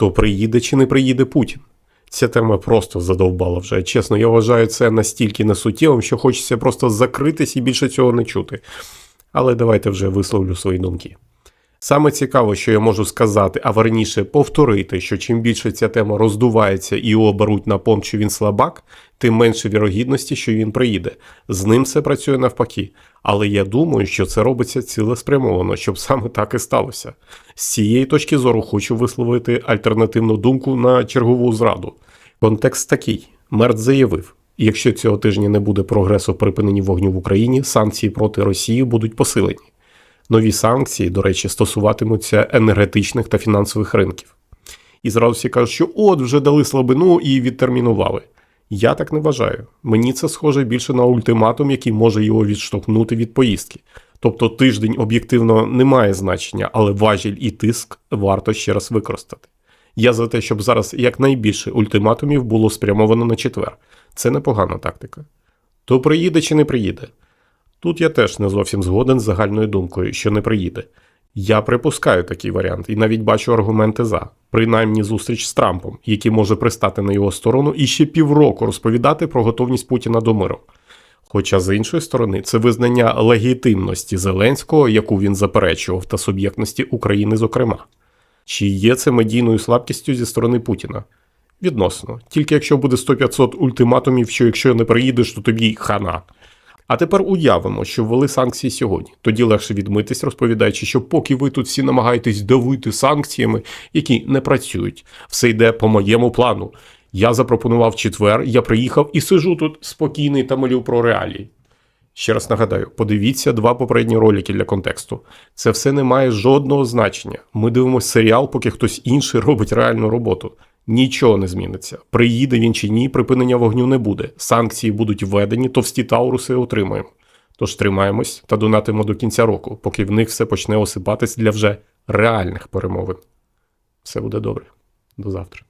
То приїде чи не приїде Путін? Ця тема просто задовбала вже. Чесно, я вважаю це настільки несуттєвим, що хочеться просто закритись і більше цього не чути. Але давайте вже висловлю свої думки. Саме цікаво, що я можу сказати, а верніше повторити, що чим більше ця тема роздувається і його беруть на помп, що він слабак, тим менше вірогідності, що він приїде. З ним все працює навпаки. Але я думаю, що це робиться цілеспрямовано, щоб саме так і сталося. З цієї точки зору хочу висловити альтернативну думку на чергову зраду. Контекст такий: Мерт заявив. Якщо цього тижня не буде прогресу в припиненні вогню в Україні, санкції проти Росії будуть посилені. Нові санкції, до речі, стосуватимуться енергетичних та фінансових ринків. І зразу всі кажуть, що от вже дали слабину і відтермінували. Я так не вважаю. Мені це схоже більше на ультиматум, який може його відштовхнути від поїздки. Тобто тиждень об'єктивно не має значення, але важіль і тиск варто ще раз використати. Я за те, щоб зараз якнайбільше ультиматумів було спрямовано на четвер. Це непогана тактика. То приїде чи не приїде? Тут я теж не зовсім згоден з загальною думкою, що не приїде. Я припускаю такий варіант і навіть бачу аргументи за, принаймні зустріч з Трампом, який може пристати на його сторону і ще півроку розповідати про готовність Путіна до миру. Хоча з іншої сторони, це визнання легітимності Зеленського, яку він заперечував, та суб'єктності України, зокрема. Чи є це медійною слабкістю зі сторони Путіна? Відносно, тільки якщо буде 100-500 ультиматумів, що якщо не приїдеш, то тобі хана. А тепер уявимо, що ввели санкції сьогодні. Тоді легше відмитись, розповідаючи, що поки ви тут всі намагаєтесь давити санкціями, які не працюють, все йде по моєму плану. Я запропонував четвер, я приїхав і сижу тут спокійний та молю про реалії. Ще раз нагадаю, подивіться два попередні ролики для контексту. Це все не має жодного значення. Ми дивимося серіал, поки хтось інший робить реальну роботу. Нічого не зміниться. Приїде він чи ні, припинення вогню не буде. Санкції будуть введені, товсті тауруси отримаємо. Тож тримаємось та донатимо до кінця року, поки в них все почне осипатись для вже реальних перемовин. Все буде добре. До завтра.